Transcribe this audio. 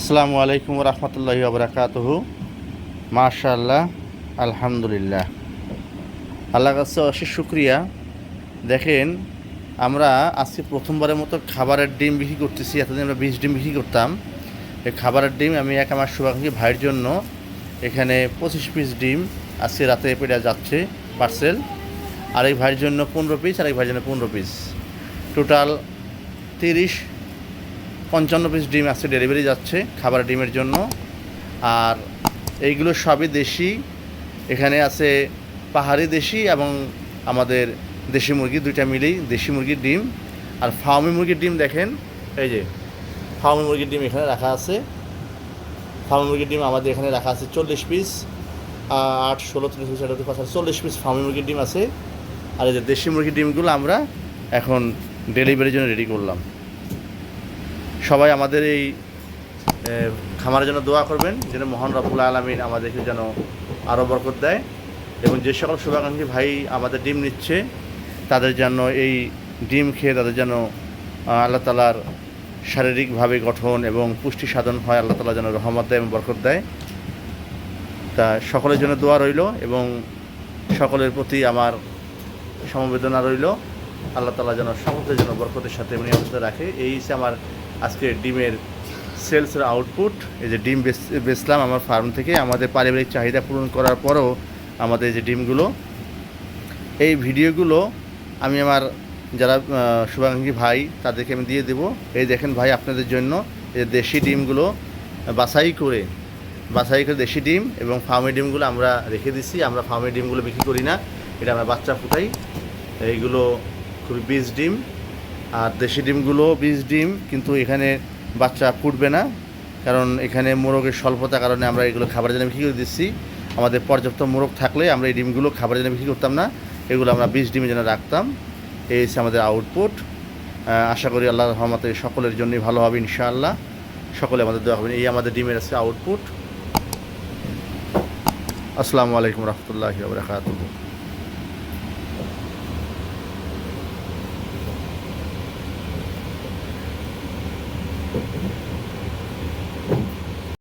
আসসালামু আলাইকুম রহমতুল্লাহি আবরাকাতহ মাশাল্লাহ আলহামদুলিল্লাহ। আল্লাহ কাছে অশেষ শুক্রিয়া। দেখেন, আমরা আজকে প্রথমবারের মতো খাবারের ডিম বিক্রি করতেছি, এতদিন আমরা বিশ ডিম বিক্রি করতাম। এই খাবারের ডিম আমি এক আমার শুভাকাঙ্ক্ষী ভাইয়ের জন্য এখানে পঁচিশ পিস ডিম আজকে রাতে পেটে যাচ্ছে, পার্সেল। আর এই ভাইয়ের জন্য পনেরো পিস আর এই ভাইয়ের জন্য পনেরো পিস। টোটাল তিরিশ পঞ্চান্ন পিস ডিম আজকে ডেলিভারি যাচ্ছে খাবার ডিমের জন্য। আর এইগুলো সবই দেশি। এখানে আছে পাহাড়ি দেশি এবং আমাদের দেশি মুরগি দুইটা মিলেই দেশি মুরগির ডিম। আর ফার্মি মুরগির ডিম দেখেন, এই যে ফার্মি মুরগির ডিম এখানে রাখা আছে। ফার্মি মুরগির ডিম আমাদের এখানে রাখা আছে চল্লিশ পিস আট, ষোলো, তিরিশ পিস এটা কথা চল্লিশ পিস ফার্মি মুরগির ডিম আছে। আর এই যে দেশি মুরগির ডিমগুলো আমরা এখন ডেলিভারির জন্য রেডি করলাম। সবাই আমাদের এই খামারের জন্য দোয়া করবেন, যেন মহান রব্বুল আলমিন আমাদেরকে যেন আরও বরকত দেয় এবং যে সকল শুভাকাঙ্ক্ষী ভাই আমাদের ডিম নিচ্ছে, তাদের যেন এই ডিম খেয়ে তাদের যেন আল্লাহ তালার শারীরিকভাবে গঠন এবং পুষ্টি সাধন হয়, আল্লাহ তালা যেন রহমত দেয় এবং বরকত দেয়। তা সকলের জন্য দোয়া রইল এবং সকলের প্রতি আমার সমবেদনা রইল। আল্লাহ তালা যেন সকলের যেন বরকতের সাথে অবস্থা রাখে। এই আমার আজকে ডিমের সেলসের আউটপুট এই যে ডিম বেচ, বেচলাম আমার ফার্ম থেকে, আমাদের পারিবারিক চাহিদা পূরণ করার পরেও আমাদের যে ডিমগুলো, এই ভিডিওগুলো আমি আমার যারা শুভাকাঙ্ক্ষী ভাই তাদেরকে আমি দিয়ে দেবো। এই দেখেন ভাই আপনাদের জন্য এই দেশি ডিমগুলো, বাছাই করে বাছাই করে দেশি ডিম এবং ফার্মের ডিমগুলো আমরা রেখে দিছি। আমরা ফার্মের ডিমগুলো বিক্রি করি না, এটা আমরা বাচ্চা ফুটাই। এইগুলো খুবই বীজ ডিম। আর দেশি ডিমগুলো বীজ ডিম, কিন্তু এখানে বাচ্চা ফুটবে না, কারণ এখানে মোরগের স্বল্পতার কারণে আমরা এগুলো খাবারের জন্য বিক্রি করে দিচ্ছি। আমাদের পর্যাপ্ত মোরগ থাকলে আমরা এই ডিমগুলো খাবারের জন্য বিক্রি করতাম না, এগুলো আমরা বীজ ডিমের জন্য রাখতাম। এই হচ্ছে আমাদের আউটপুট আশা করি আল্লাহ রহমতে সকলের জন্যই ভালো হবে ইনশাআল্লাহ। সকলে আমাদের দেওয়া হবে এই আমাদের ডিমের আছে আউটপুট আসসালামু আলাইকুম রহমতুল্লাহি বারকাতুহু।